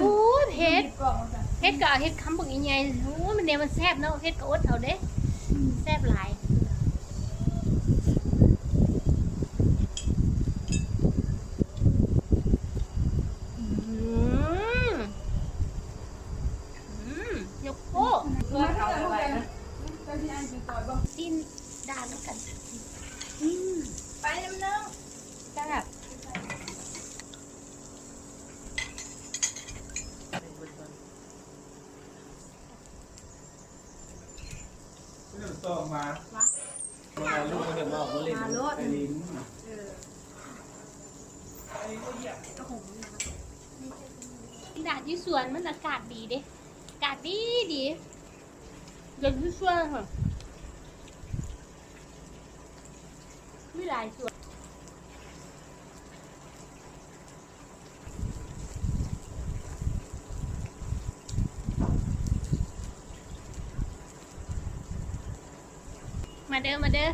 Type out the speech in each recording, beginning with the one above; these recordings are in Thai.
โอ้ยเฮ็ดเฮ็ดก็เอาเฮ็ดคำบอกอีไงโอ้ยมันเนี่ยมันแซ่บเนาะเฮ็ดก็อดเอาเด้แซ่บหลายอืมอืมยกโป้กินด่านแล้วกันอืมไปน้ำเนื้อแซ่บ เรื่องต่อมามาลูกเขาจะบอกว่าเล่นไอ้ลิ้นด่านที่สวนมันอากาศดีเด้อากาศดีดีเดินที่สวนค่ะมีหลายสวน มาเด้อ มาเด้อ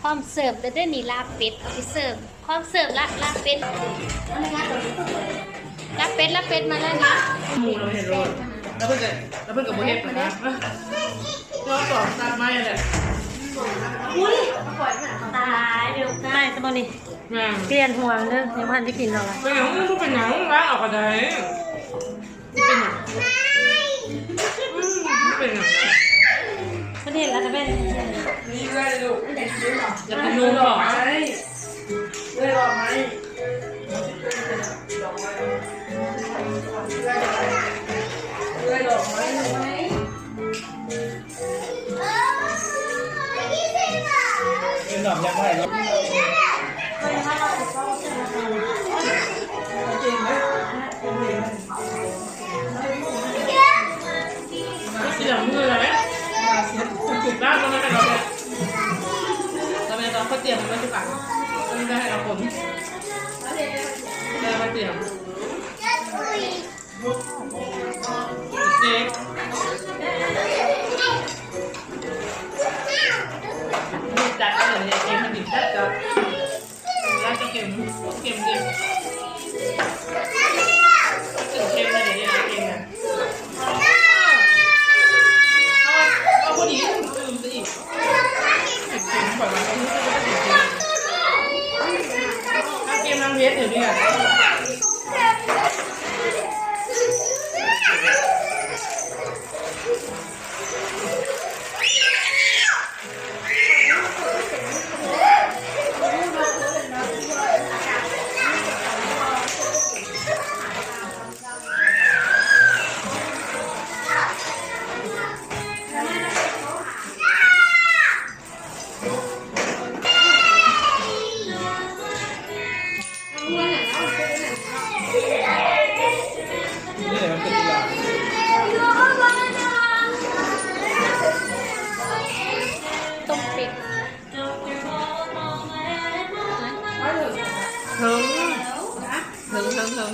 พร้อมเสิร์ฟแล้วเด้อนี่ลาบเป็ดเอาไปเสิร์ฟพร้อมเสิร์ฟละลาบเป็ดลาบเป็ดลาบเป็ดมาแล้วนะหมูเราเห็นรถแล้วเพิ่งจะแล้วเพิ่งกับโมเดลนะ เราสองตามไม่เลยตายเดี๋ยวไม่สมอนี่แม่เปลี่ยนหัวเด้อยังพันจะกินเราละเป็นอย่างนี้ทุกเป็นอย่างร้านออกกระไดเป็นอย่างเป็นอย่างประเทศแล้วจะเป็นนี่เลยลูกจะเป็นนูนหรอเลยหรอไหมเลยหรอไหมเป็นหนอมยักษ์ไผ่แล้วเสียงมื อเลยจุดด้านตรงนั้นเป็นเราเราเป็นเราเขาเ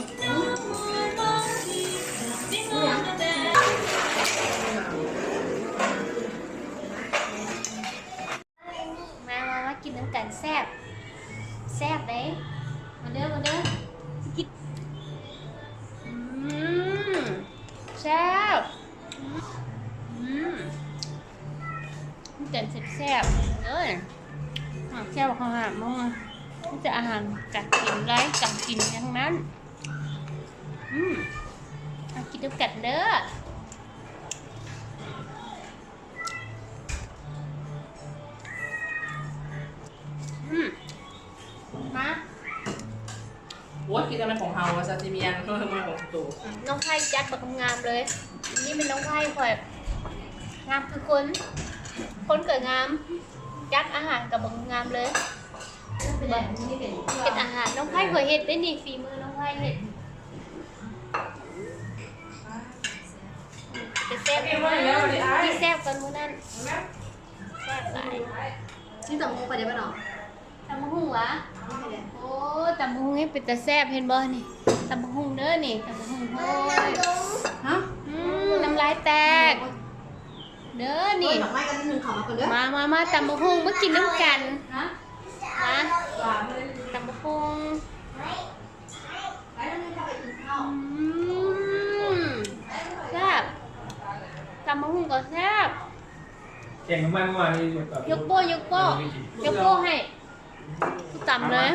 มามามากินน้ำกันแซ่บแซ่บเด้มาเด้อมาเด้อกินอืมแซ่บอืมน้ำกันแซ่บๆเอ้ยหาแซ่บเขาหามมากนี่จะอาหารกัดกินไรกัดกินทั้งนั้น อืมเอากินน้ำกันเด้ออืมมาโอ้ยกินอะไรของเฮาวะซาซิมิยันเพิ่มมาของตัวน้องไผ่จัดแบบงามเลย นี่เป็นน้องไผ่คอยงามคือคน คนเกิดงาม จัดอาหารกับบังงามเลย เป็นอาหารน้องไผ่คอยเห็ดได้นี่ฝีมือน้องไผ่เห็ด ซ่บกินมาอีกแล้ววันนี้ไอ้ที่แซ่บกันมื้อนั้นแซ่บหลายนี่ตำมูไปได้ปะเนาะตำบักหุ่งวะโอ้ตำบักหุ่งนี่เป็นตาแซ่บเห็นบ่นี่ตำบักหุ่งเด้อนี่ตำบักหุ่งโอ้ยฮะอืมน้ำลายแตก เด้อนี่นี่ดอกไม้กันนิดนึงขอมาก่อนเด้อมามามาตำบักหุ่งมากินน้ำกันฮะนะตำบักหุ่ง ก็แซ่บเก่งกันมากเมื่อวานนี้ยกโป้ยกโป้ยกโป้ให้ต่ำเลย